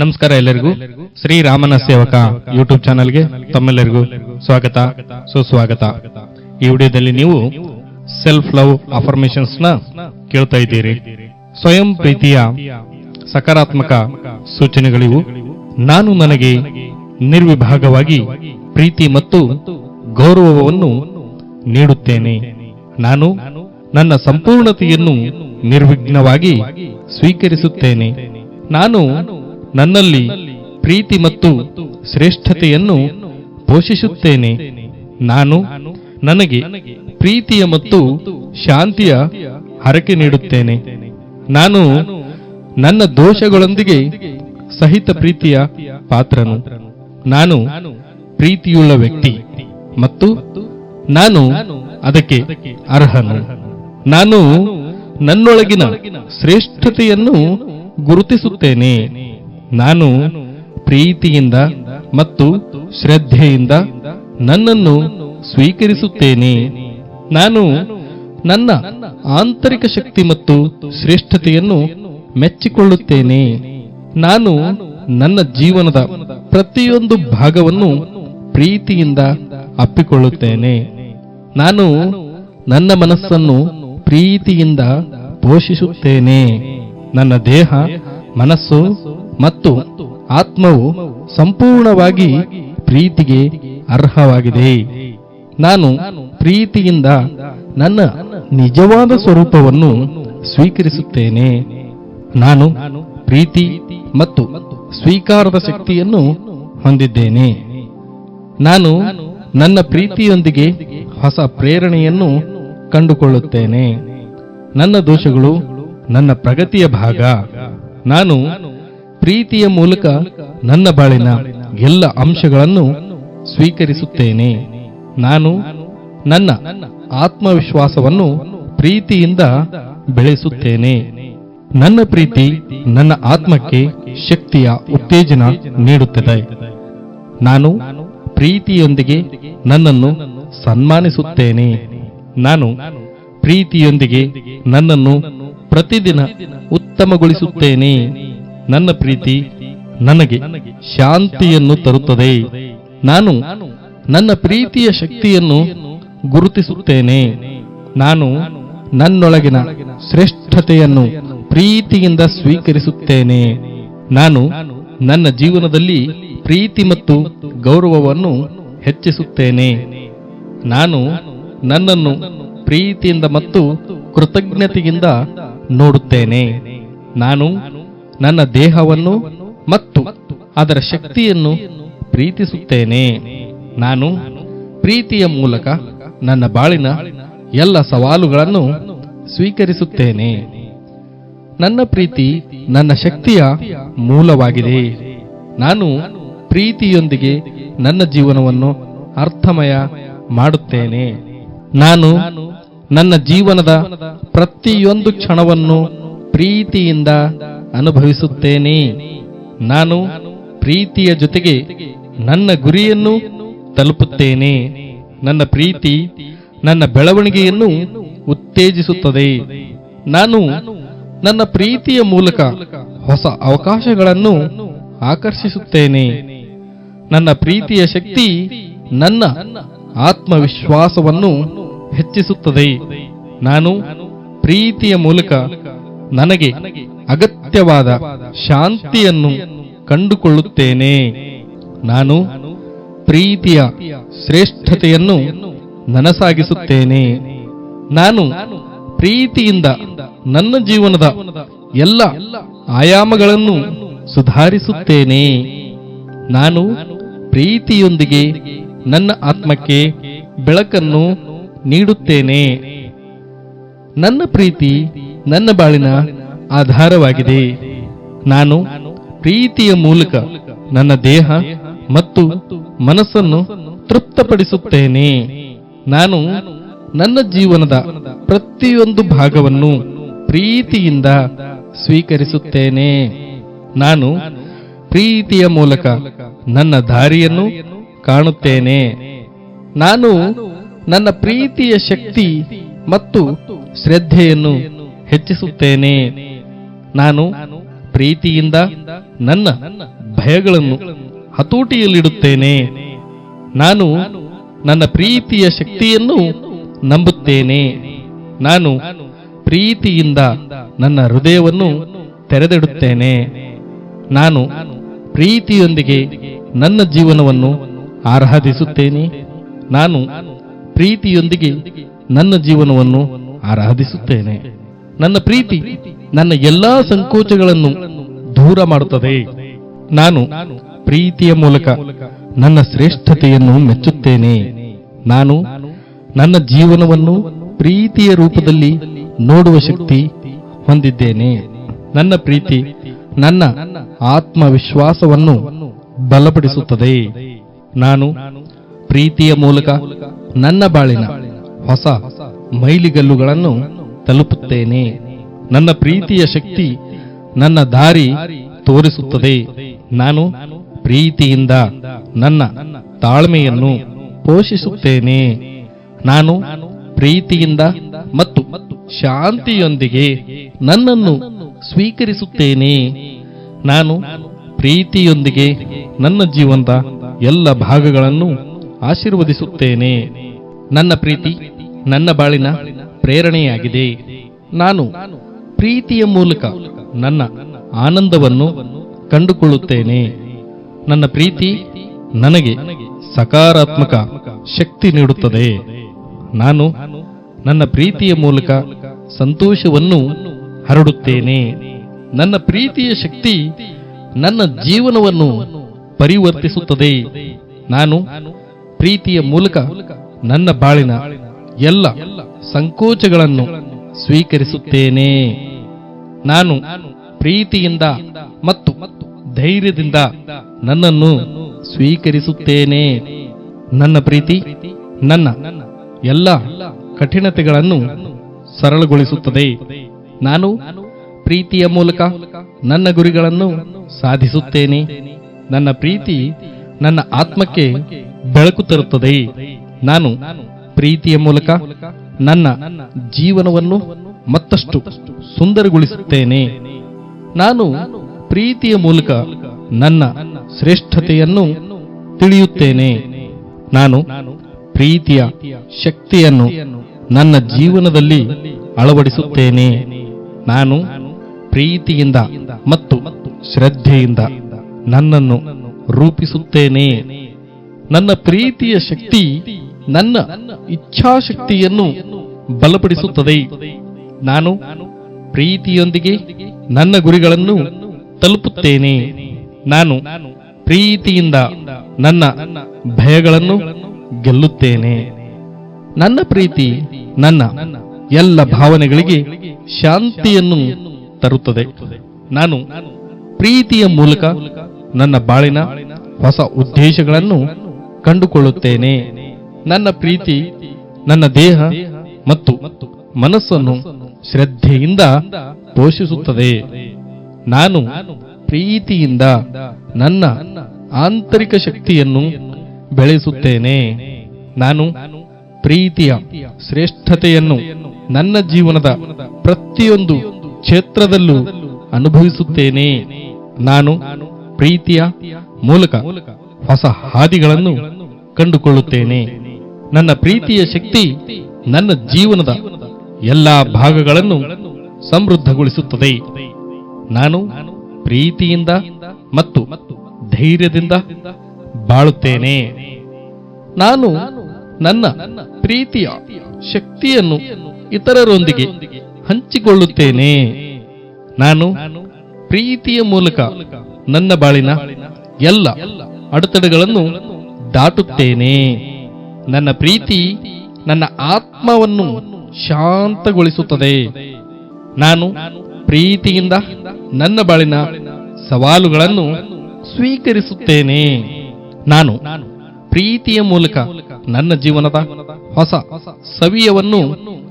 ನಮಸ್ಕಾರ ಎಲ್ಲರಿಗೂ. ಶ್ರೀರಾಮನ ಸೇವಕ ಯೂಟ್ಯೂಬ್ ಚಾನಲ್ಗೆ ತಮ್ಮೆಲ್ಲರಿಗೂ ಸ್ವಾಗತ. ಸುಸ್ವಾಗತ. ಈ ವಿಡಿಯೋದಲ್ಲಿ ನೀವು ಸೆಲ್ಫ್ ಲವ್ ಅಫರ್ಮೇಶನ್ಸ್ನ ಕೇಳ್ತಾ ಇದ್ದೀರಿ. ಸ್ವಯಂ ಪ್ರೀತಿಯ ಸಕಾರಾತ್ಮಕ ಸೂಚನೆಗಳಿವು. ನಾನು ನನಗೆ ನಿರ್ವಿಭಾಗವಾಗಿ ಪ್ರೀತಿ ಮತ್ತು ಗೌರವವನ್ನು ನೀಡುತ್ತೇನೆ. ನಾನು ನನ್ನ ಸಂಪೂರ್ಣತೆಯನ್ನು ನಿರ್ವಿಘ್ನವಾಗಿ ಸ್ವೀಕರಿಸುತ್ತೇನೆ. ನಾನು ನನ್ನಲ್ಲಿ ಪ್ರೀತಿ ಮತ್ತು ಶ್ರೇಷ್ಠತೆಯನ್ನು ಪೋಷಿಸುತ್ತೇನೆ. ನಾನು ನನಗೆ ಪ್ರೀತಿಯ ಮತ್ತು ಶಾಂತಿಯ ಹರಕೆ ನೀಡುತ್ತೇನೆ. ನಾನು ನನ್ನ ದೋಷಗಳೊಂದಿಗೆ ಸಹಿತ ಪ್ರೀತಿಯ ಪಾತ್ರನು. ನಾನು ಪ್ರೀತಿಯುಳ್ಳ ವ್ಯಕ್ತಿ ಮತ್ತು ನಾನು ಅದಕ್ಕೆ ಅರ್ಹನು. ನಾನು ನನ್ನೊಳಗಿನ ಶ್ರೇಷ್ಠತೆಯನ್ನು ಗುರುತಿಸುತ್ತೇನೆ. ನಾನು ಪ್ರೀತಿಯಿಂದ ಮತ್ತು ಶ್ರದ್ಧೆಯಿಂದ ನನ್ನನ್ನು ಸ್ವೀಕರಿಸುತ್ತೇನೆ. ನಾನು ನನ್ನ ಆಂತರಿಕ ಶಕ್ತಿ ಮತ್ತು ಶ್ರೇಷ್ಠತೆಯನ್ನು ಮೆಚ್ಚಿಕೊಳ್ಳುತ್ತೇನೆ. ನಾನು ನನ್ನ ಜೀವನದ ಪ್ರತಿಯೊಂದು ಭಾಗವನ್ನು ಪ್ರೀತಿಯಿಂದ ಅಪ್ಪಿಕೊಳ್ಳುತ್ತೇನೆ. ನಾನು ನನ್ನ ಮನಸ್ಸನ್ನು ಪ್ರೀತಿಯಿಂದ ಪೋಷಿಸುತ್ತೇನೆ. ನನ್ನ ದೇಹ, ಮನಸ್ಸು ಮತ್ತು ಆತ್ಮವು ಸಂಪೂರ್ಣವಾಗಿ ಪ್ರೀತಿಗೆ ಅರ್ಹವಾಗಿದೆ. ನಾನು ಪ್ರೀತಿಯಿಂದ ನನ್ನ ನಿಜವಾದ ಸ್ವರೂಪವನ್ನು ಸ್ವೀಕರಿಸುತ್ತೇನೆ. ನಾನು ಪ್ರೀತಿ ಮತ್ತು ಸ್ವೀಕಾರದ ಶಕ್ತಿಯನ್ನು ಹೊಂದಿದ್ದೇನೆ. ನಾನು ನನ್ನ ಪ್ರೀತಿಯೊಂದಿಗೆ ಹೊಸ ಪ್ರೇರಣೆಯನ್ನು ಕಂಡುಕೊಳ್ಳುತ್ತೇನೆ. ನನ್ನ ದೋಷಗಳು ನನ್ನ ಪ್ರಗತಿಯ ಭಾಗ. ನಾನು ಪ್ರೀತಿಯ ಮೂಲಕ ನನ್ನ ಬಾಳಿನ ಎಲ್ಲ ಅಂಶಗಳನ್ನು ಸ್ವೀಕರಿಸುತ್ತೇನೆ. ನಾನು ನನ್ನ ಆತ್ಮವಿಶ್ವಾಸವನ್ನು ಪ್ರೀತಿಯಿಂದ ಬೆಳೆಸುತ್ತೇನೆ. ನನ್ನ ಪ್ರೀತಿ ನನ್ನ ಆತ್ಮಕ್ಕೆ ಶಕ್ತಿಯ ಉತ್ತೇಜನ ನೀಡುತ್ತದೆ. ನಾನು ಪ್ರೀತಿಯೊಂದಿಗೆ ನನ್ನನ್ನು ಸನ್ಮಾನಿಸುತ್ತೇನೆ. ನಾನು ಪ್ರೀತಿಯೊಂದಿಗೆ ನನ್ನನ್ನು ಪ್ರತಿದಿನ ಉತ್ತಮಗೊಳಿಸುತ್ತೇನೆ. ನನ್ನ ಪ್ರೀತಿ ನನಗೆ ಶಾಂತಿಯನ್ನು ತರುತ್ತದೆ. ನಾನು ನನ್ನ ಪ್ರೀತಿಯ ಶಕ್ತಿಯನ್ನು ಗುರುತಿಸುತ್ತೇನೆ. ನಾನು ನನ್ನೊಳಗಿನ ಶ್ರೇಷ್ಠತೆಯನ್ನು ಪ್ರೀತಿಯಿಂದ ಸ್ವೀಕರಿಸುತ್ತೇನೆ. ನಾನು ನನ್ನ ಜೀವನದಲ್ಲಿ ಪ್ರೀತಿ ಮತ್ತು ಗೌರವವನ್ನು ಹೆಚ್ಚಿಸುತ್ತೇನೆ. ನಾನು ನನ್ನನ್ನು ಪ್ರೀತಿಯಿಂದ ಮತ್ತು ಕೃತಜ್ಞತೆಯಿಂದ ನೋಡುತ್ತೇನೆ. ನಾನು ನನ್ನ ದೇಹವನ್ನು ಮತ್ತು ಅದರ ಶಕ್ತಿಯನ್ನು ಪ್ರೀತಿಸುತ್ತೇನೆ. ನಾನು ಪ್ರೀತಿಯ ಮೂಲಕ ನನ್ನ ಬಾಳಿನ ಎಲ್ಲ ಸವಾಲುಗಳನ್ನು ಸ್ವೀಕರಿಸುತ್ತೇನೆ. ನನ್ನ ಪ್ರೀತಿ ನನ್ನ ಶಕ್ತಿಯ ಮೂಲವಾಗಿದೆ. ನಾನು ಪ್ರೀತಿಯೊಂದಿಗೆ ನನ್ನ ಜೀವನವನ್ನು ಅರ್ಥಮಯ ಮಾಡುತ್ತೇನೆ. ನಾನು ನನ್ನ ಜೀವನದ ಪ್ರತಿಯೊಂದು ಕ್ಷಣವನ್ನು ಪ್ರೀತಿಯಿಂದ ಅನುಭವಿಸುತ್ತೇನೆ. ನಾನು ಪ್ರೀತಿಯ ಜೊತೆಗೆ ನನ್ನ ಗುರಿಯನ್ನು ತಲುಪುತ್ತೇನೆ. ನನ್ನ ಪ್ರೀತಿ ನನ್ನ ಬೆಳವಣಿಗೆಯನ್ನು ಉತ್ತೇಜಿಸುತ್ತದೆ. ನಾನು ನನ್ನ ಪ್ರೀತಿಯ ಮೂಲಕ ಹೊಸ ಅವಕಾಶಗಳನ್ನು ಆಕರ್ಷಿಸುತ್ತೇನೆ. ನನ್ನ ಪ್ರೀತಿಯ ಶಕ್ತಿ ನನ್ನ ಆತ್ಮವಿಶ್ವಾಸವನ್ನು ಹೆಚ್ಚಿಸುತ್ತದೆ. ನಾನು ಪ್ರೀತಿಯ ಮೂಲಕ ನನಗೆ ಅಗತ್ಯವಾದ ಶಾಂತಿಯನ್ನು ಕಂಡುಕೊಳ್ಳುತ್ತೇನೆ. ನಾನು ಪ್ರೀತಿಯ ಶ್ರೇಷ್ಠತೆಯನ್ನು ನನಸಾಗಿಸುತ್ತೇನೆ. ನಾನು ಪ್ರೀತಿಯಿಂದ ನನ್ನ ಜೀವನದ ಎಲ್ಲ ಆಯಾಮಗಳನ್ನು ಸುಧಾರಿಸುತ್ತೇನೆ. ನಾನು ಪ್ರೀತಿಯೊಂದಿಗೆ ನನ್ನ ಆತ್ಮಕ್ಕೆ ಬೆಳಕನ್ನು ನೀಡುತ್ತೇನೆ. ನನ್ನ ಪ್ರೀತಿ ನನ್ನ ಬಾಳಿನ ಆಧಾರವಾಗಿದೆ. ನಾನು ಪ್ರೀತಿಯ ಮೂಲಕ ನನ್ನ ದೇಹ ಮತ್ತು ಮನಸ್ಸನ್ನು ತೃಪ್ತಪಡಿಸುತ್ತೇನೆ. ನಾನು ನನ್ನ ಜೀವನದ ಪ್ರತಿಯೊಂದು ಭಾಗವನ್ನು ಪ್ರೀತಿಯಿಂದ ಸ್ವೀಕರಿಸುತ್ತೇನೆ. ನಾನು ಪ್ರೀತಿಯ ಮೂಲಕ ನನ್ನ ದಾರಿಯನ್ನು ಕಾಣುತ್ತೇನೆ. ನಾನು ನನ್ನ ಪ್ರೀತಿಯ ಶಕ್ತಿ ಮತ್ತು ಶ್ರದ್ಧೆಯನ್ನು ಹೆಚ್ಚಿಸುತ್ತೇನೆ. ನಾನು ಪ್ರೀತಿಯಿಂದ ನನ್ನ ಭಯಗಳನ್ನು ಹತೋಟಿಯಲ್ಲಿಡುತ್ತೇನೆ. ನಾನು ನನ್ನ ಪ್ರೀತಿಯ ಶಕ್ತಿಯನ್ನು ನಂಬುತ್ತೇನೆ. ನಾನು ಪ್ರೀತಿಯಿಂದ ನನ್ನ ಹೃದಯವನ್ನು ತೆರೆದಿಡುತ್ತೇನೆ. ನಾನು ಪ್ರೀತಿಯೊಂದಿಗೆ ನನ್ನ ಜೀವನವನ್ನು ಆರಾಧಿಸುತ್ತೇನೆ. ನಾನು ಪ್ರೀತಿಯೊಂದಿಗೆ ನನ್ನ ಜೀವನವನ್ನು ಆರಾಧಿಸುತ್ತೇನೆ. ನನ್ನ ಪ್ರೀತಿ ನನ್ನ ಎಲ್ಲಾ ಸಂಕೋಚಗಳನ್ನು ದೂರ ಮಾಡುತ್ತದೆ. ನಾನು ಪ್ರೀತಿಯ ಮೂಲಕ ನನ್ನ ಶ್ರೇಷ್ಠತೆಯನ್ನು ಮೆಚ್ಚುತ್ತೇನೆ. ನಾನು ನನ್ನ ಜೀವನವನ್ನು ಪ್ರೀತಿಯ ರೂಪದಲ್ಲಿ ನೋಡುವ ಶಕ್ತಿ ಹೊಂದಿದ್ದೇನೆ. ನನ್ನ ಪ್ರೀತಿ ನನ್ನ ಆತ್ಮವಿಶ್ವಾಸವನ್ನು ಬಲಪಡಿಸುತ್ತದೆ. ನಾನು ಪ್ರೀತಿಯ ಮೂಲಕ ನನ್ನ ಬಾಳಿನ ಹೊಸ ಮೈಲಿಗಲ್ಲುಗಳನ್ನು ತಲುಪುತ್ತೇನೆ. ನನ್ನ ಪ್ರೀತಿಯ ಶಕ್ತಿ ನನ್ನ ದಾರಿ ತೋರಿಸುತ್ತದೆ. ನಾನು ಪ್ರೀತಿಯಿಂದ ನನ್ನ ತಾಳ್ಮೆಯನ್ನು ಪೋಷಿಸುತ್ತೇನೆ. ನಾನು ಪ್ರೀತಿಯಿಂದ ಮತ್ತು ಶಾಂತಿಯೊಂದಿಗೆ ನನ್ನನ್ನು ಸ್ವೀಕರಿಸುತ್ತೇನೆ. ನಾನು ಪ್ರೀತಿಯೊಂದಿಗೆ ನನ್ನ ಜೀವನದ ಎಲ್ಲ ಭಾಗಗಳನ್ನು ಆಶೀರ್ವದಿಸುತ್ತೇನೆ. ನನ್ನ ಪ್ರೀತಿ ನನ್ನ ಬಾಳಿನ ಪ್ರೇರಣೆಯಾಗಿದೆ. ನಾನು ಪ್ರೀತಿಯ ಮೂಲಕ ನನ್ನ ಆನಂದವನ್ನು ಕಂಡುಕೊಳ್ಳುತ್ತೇನೆ. ನನ್ನ ಪ್ರೀತಿ ನನಗೆ ಸಕಾರಾತ್ಮಕ ಶಕ್ತಿ ನೀಡುತ್ತದೆ. ನಾನು ನನ್ನ ಪ್ರೀತಿಯ ಮೂಲಕ ಸಂತೋಷವನ್ನು ಹರಡುತ್ತೇನೆ. ನನ್ನ ಪ್ರೀತಿಯ ಶಕ್ತಿ ನನ್ನ ಜೀವನವನ್ನು ಪರಿವರ್ತಿಸುತ್ತದೆ. ನಾನು ಪ್ರೀತಿಯ ಮೂಲಕ ನನ್ನ ಬಾಳಿನ ಎಲ್ಲ ಸಂಕೋಚಗಳನ್ನು ಸ್ವೀಕರಿಸುತ್ತೇನೆ. ನಾನು ಪ್ರೀತಿಯಿಂದ ಮತ್ತು ಧೈರ್ಯದಿಂದ ನನ್ನನ್ನು ಸ್ವೀಕರಿಸುತ್ತೇನೆ. ನನ್ನ ಪ್ರೀತಿ ನನ್ನ ಎಲ್ಲ ಕಠಿಣತೆಗಳನ್ನು ಸರಳಗೊಳಿಸುತ್ತದೆ. ನಾನು ಪ್ರೀತಿಯ ಮೂಲಕ ನನ್ನ ಗುರಿಗಳನ್ನು ಸಾಧಿಸುತ್ತೇನೆ. ನನ್ನ ಪ್ರೀತಿ ನನ್ನ ಆತ್ಮಕ್ಕೆ ಬೆಳಕು ತರುತ್ತದೆ. ನಾನು ಪ್ರೀತಿಯ ಮೂಲಕ ನನ್ನ ಜೀವನವನ್ನು ಮತ್ತಷ್ಟು ಸುಂದರಗೊಳಿಸುತ್ತೇನೆ. ನಾನು ಪ್ರೀತಿಯ ಮೂಲಕ ನನ್ನ ಶ್ರೇಷ್ಠತೆಯನ್ನು ತಿಳಿಯುತ್ತೇನೆ. ನಾನು ಪ್ರೀತಿಯ ಶಕ್ತಿಯನ್ನು ನನ್ನ ಜೀವನದಲ್ಲಿ ಅಳವಡಿಸುತ್ತೇನೆ. ನಾನು ಪ್ರೀತಿಯಿಂದ ಮತ್ತು ಶ್ರದ್ಧೆಯಿಂದ ನನ್ನನ್ನು ರೂಪಿಸುತ್ತೇನೆ. ನನ್ನ ಪ್ರೀತಿಯ ಶಕ್ತಿ ನನ್ನ ಇಚ್ಛಾಶಕ್ತಿಯನ್ನು ಬಲಪಡಿಸುತ್ತದೆ. ನಾನು ಪ್ರೀತಿಯೊಂದಿಗೆ ನನ್ನ ಗುರಿಗಳನ್ನು ತಲುಪುತ್ತೇನೆ. ನಾನು ಪ್ರೀತಿಯಿಂದ ನನ್ನ ಭಯಗಳನ್ನು ಗೆಲ್ಲುತ್ತೇನೆ. ನನ್ನ ಪ್ರೀತಿ ನನ್ನ ಎಲ್ಲ ಭಾವನೆಗಳಿಗೆ ಶಾಂತಿಯನ್ನು ತರುತ್ತದೆ. ನಾನು ಪ್ರೀತಿಯ ಮೂಲಕ ನನ್ನ ಬಾಳಿನ ಹೊಸ ಉದ್ದೇಶಗಳನ್ನು ಕಂಡುಕೊಳ್ಳುತ್ತೇನೆ. ನನ್ನ ಪ್ರೀತಿ, ನನ್ನ ದೇಹ ಮತ್ತು ಮನಸ್ಸನ್ನು ಶ್ರದ್ಧೆಯಿಂದ ಪೋಷಿಸುತ್ತದೆ. ನಾನು ಪ್ರೀತಿಯಿಂದ ನನ್ನ ಆಂತರಿಕ ಶಕ್ತಿಯನ್ನು ಬೆಳೆಸುತ್ತೇನೆ. ನಾನು ಪ್ರೀತಿಯ ಶ್ರೇಷ್ಠತೆಯನ್ನು ನನ್ನ ಜೀವನದ ಪ್ರತಿಯೊಂದು ಕ್ಷೇತ್ರದಲ್ಲೂ ಅನುಭವಿಸುತ್ತೇನೆ. ನಾನು ಪ್ರೀತಿಯ ಮೂಲಕ ಹೊಸ ಹಾದಿಗಳನ್ನು ಕಂಡುಕೊಳ್ಳುತ್ತೇನೆ. ನನ್ನ ಪ್ರೀತಿಯ ಶಕ್ತಿ ನನ್ನ ಜೀವನದ ಎಲ್ಲಾ ಭಾಗಗಳನ್ನು ಸಮೃದ್ಧಗೊಳಿಸುತ್ತದೆ. ನಾನು ಪ್ರೀತಿಯಿಂದ ಮತ್ತು ಧೈರ್ಯದಿಂದ ಬಾಳುತ್ತೇನೆ. ನಾನು ನನ್ನ ಪ್ರೀತಿಯ ಶಕ್ತಿಯನ್ನು ಇತರರೊಂದಿಗೆ ಹಂಚಿಕೊಳ್ಳುತ್ತೇನೆ. ನಾನು ಪ್ರೀತಿಯ ಮೂಲಕ ನನ್ನ ಬಾಳಿನ ಎಲ್ಲ ಅಡೆತಡೆಗಳನ್ನು ದಾಟುತ್ತೇನೆ. ನನ್ನ ಪ್ರೀತಿ ನನ್ನ ಆತ್ಮವನ್ನು ಶಾಂತಗೊಳಿಸುತ್ತದೆ. ನಾನು ಪ್ರೀತಿಯಿಂದ ನನ್ನ ಬಾಳಿನ ಸವಾಲುಗಳನ್ನು ಸ್ವೀಕರಿಸುತ್ತೇನೆ. ನಾನು ಪ್ರೀತಿಯ ಮೂಲಕ ನನ್ನ ಜೀವನದ ಹೊಸ ಸವಿಯವನ್ನು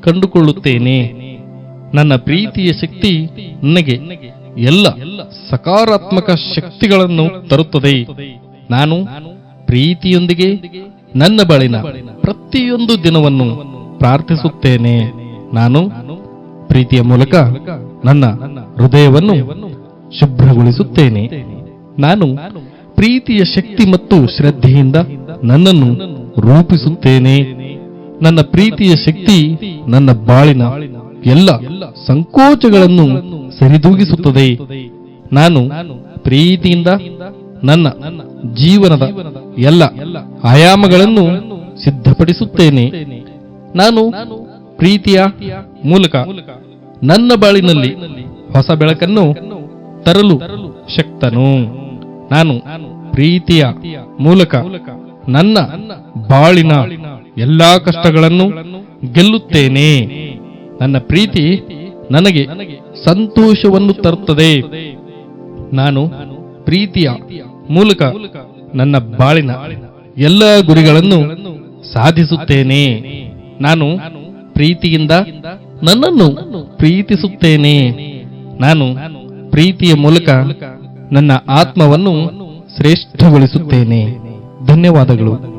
ಕಂಡುಕೊಳ್ಳುತ್ತೇನೆ. ನನ್ನ ಪ್ರೀತಿಯ ಶಕ್ತಿ ನನಗೆ ಎಲ್ಲ ಸಕಾರಾತ್ಮಕ ಶಕ್ತಿಗಳನ್ನು ತರುತ್ತದೆ. ನಾನು ಪ್ರೀತಿಯೊಂದಿಗೆ ನನ್ನ ಬಾಳಿನ ಪ್ರತಿಯೊಂದು ದಿನವನ್ನು ಪ್ರಾರ್ಥಿಸುತ್ತೇನೆ. ನಾನು ಪ್ರೀತಿಯ ಮೂಲಕ ನನ್ನ ಹೃದಯವನ್ನು ಶುಭ್ರಗೊಳಿಸುತ್ತೇನೆ. ನಾನು ಪ್ರೀತಿಯ ಶಕ್ತಿ ಮತ್ತು ಶ್ರದ್ಧೆಯಿಂದ ನನ್ನನ್ನು ರೂಪಿಸುತ್ತೇನೆ. ನನ್ನ ಪ್ರೀತಿಯ ಶಕ್ತಿ ನನ್ನ ಬಾಳಿನ ಎಲ್ಲ ಸಂಕೋಚಗಳನ್ನು ಸರಿದೂಗಿಸುತ್ತದೆ. ನಾನು ಪ್ರೀತಿಯಿಂದ ನನ್ನ ಜೀವನದ ಎಲ್ಲ ಆಯಾಮಗಳನ್ನು ಸಿದ್ಧಪಡಿಸುತ್ತೇನೆ. ನಾನು ಪ್ರೀತಿಯ ಮೂಲಕ ನನ್ನ ಬಾಳಿನಲ್ಲಿ ಹೊಸ ಬೆಳಕನ್ನು ತರಲು ಶಕ್ತನು. ನಾನು ಪ್ರೀತಿಯ ಮೂಲಕ ನನ್ನ ಬಾಳಿನ ಎಲ್ಲಾ ಕಷ್ಟಗಳನ್ನು ಗೆಲ್ಲುತ್ತೇನೆ. ನನ್ನ ಪ್ರೀತಿ ನನಗೆ ಸಂತೋಷವನ್ನು ತರುತ್ತದೆ. ನಾನು ಪ್ರೀತಿಯ ಮೂಲಕ ನನ್ನ ಬಾಳಿನ ಎಲ್ಲ ಗುರಿಗಳನ್ನು ಸಾಧಿಸುತ್ತೇನೆ. ನಾನು ಪ್ರೀತಿಯಿಂದ ನನ್ನನ್ನು ಪ್ರೀತಿಸುತ್ತೇನೆ. ನಾನು ಪ್ರೀತಿಯ ಮೂಲಕ ನನ್ನ ಆತ್ಮವನ್ನು ಶ್ರೇಷ್ಠಗೊಳಿಸುತ್ತೇನೆ. ಧನ್ಯವಾದಗಳು.